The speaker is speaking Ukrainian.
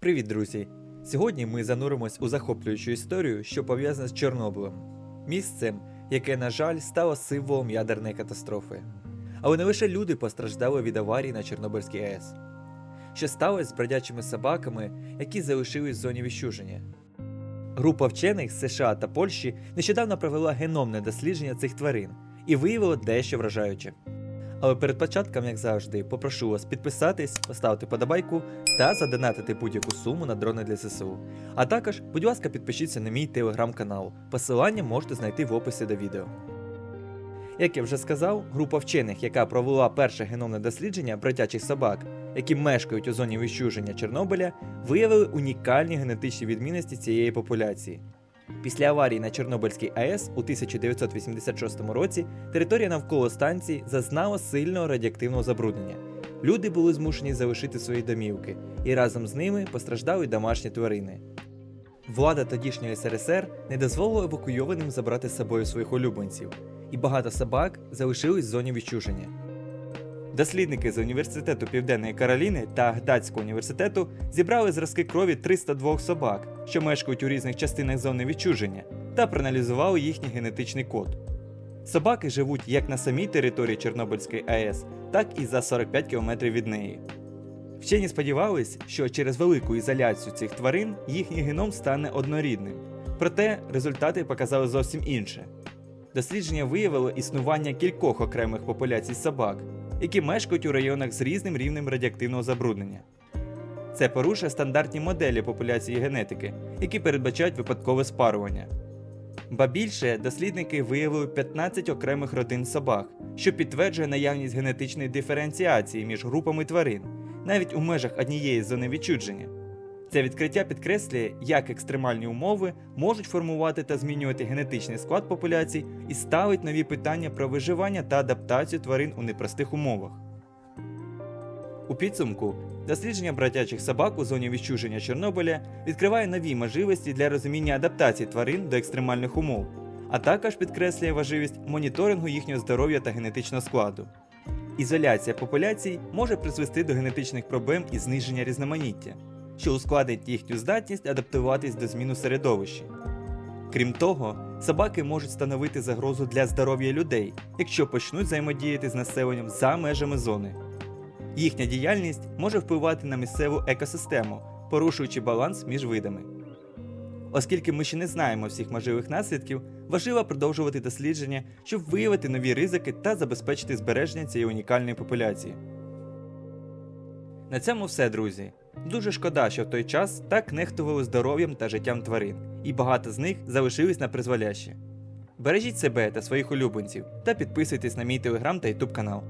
Привіт, друзі! Сьогодні ми зануримось у захоплюючу історію, що пов'язана з Чорнобилем, місцем, яке, на жаль, стало символом ядерної катастрофи. Але не лише люди постраждали від аварії на Чорнобильській АЕС. Що сталося з бродячими собаками, які залишились в зоні відчуження? Група вчених з США та Польщі нещодавно провела геномне дослідження цих тварин і виявила дещо вражаюче. Але перед початком, як завжди, попрошу вас підписатись, поставити подобайку та задонатити будь-яку суму на дрони для ЗСУ. А також, будь ласка, підпишіться на мій телеграм-канал. Посилання можете знайти в описі до відео. Як я вже сказав, група вчених, яка провела перше геномне дослідження бродячих собак, які мешкають у зоні відчуження Чорнобиля, виявили унікальні генетичні відмінності цієї популяції. Після аварії на Чорнобильській АЕС у 1986 році територія навколо станції зазнала сильного радіоактивного забруднення. Люди були змушені залишити свої домівки, і разом з ними постраждали домашні тварини. Влада тодішньої СРСР не дозволила евакуйованим забрати з собою своїх улюбленців, і багато собак залишились в зоні відчуження. Дослідники з університету Південної Кароліни та Гдатського університету зібрали зразки крові 302 собак, що мешкають у різних частинах зони відчуження, та проаналізували їхній генетичний код. Собаки живуть як на самій території Чорнобильської АЕС, так і за 45 км від неї. Вчені сподівались, що через велику ізоляцію цих тварин їхній геном стане однорідним. Проте результати показали зовсім інше. Дослідження виявило існування кількох окремих популяцій собак, які мешкають у районах з різним рівнем радіоактивного забруднення. Це порушує стандартні моделі популяції генетики, які передбачають випадкове спарування. Ба більше дослідники виявили 15 окремих родин собак, що підтверджує наявність генетичної диференціації між групами тварин, навіть у межах однієї зони відчудження. Це відкриття підкреслює, як екстремальні умови можуть формувати та змінювати генетичний склад популяцій і ставить нові питання про виживання та адаптацію тварин у непростих умовах. У підсумку, дослідження братячих собак у зоні відчуження Чорнобиля відкриває нові можливості для розуміння адаптації тварин до екстремальних умов, а також підкреслює важливість моніторингу їхнього здоров'я та генетичного складу. Ізоляція популяцій може призвести до генетичних проблем і зниження різноманіття, що ускладнить їхню здатність адаптуватись до змін у середовищі. Крім того, собаки можуть становити загрозу для здоров'я людей, якщо почнуть взаємодіяти з населенням за межами зони. Їхня діяльність може впливати на місцеву екосистему, порушуючи баланс між видами. Оскільки ми ще не знаємо всіх можливих наслідків, важливо продовжувати дослідження, щоб виявити нові ризики та забезпечити збереження цієї унікальної популяції. На цьому все, друзі. Дуже шкода, що в той час так нехтували здоров'ям та життям тварин, і багато з них залишились на призволяще. Бережіть себе та своїх улюбленців та підписуйтесь на мій телеграм та ютуб канал.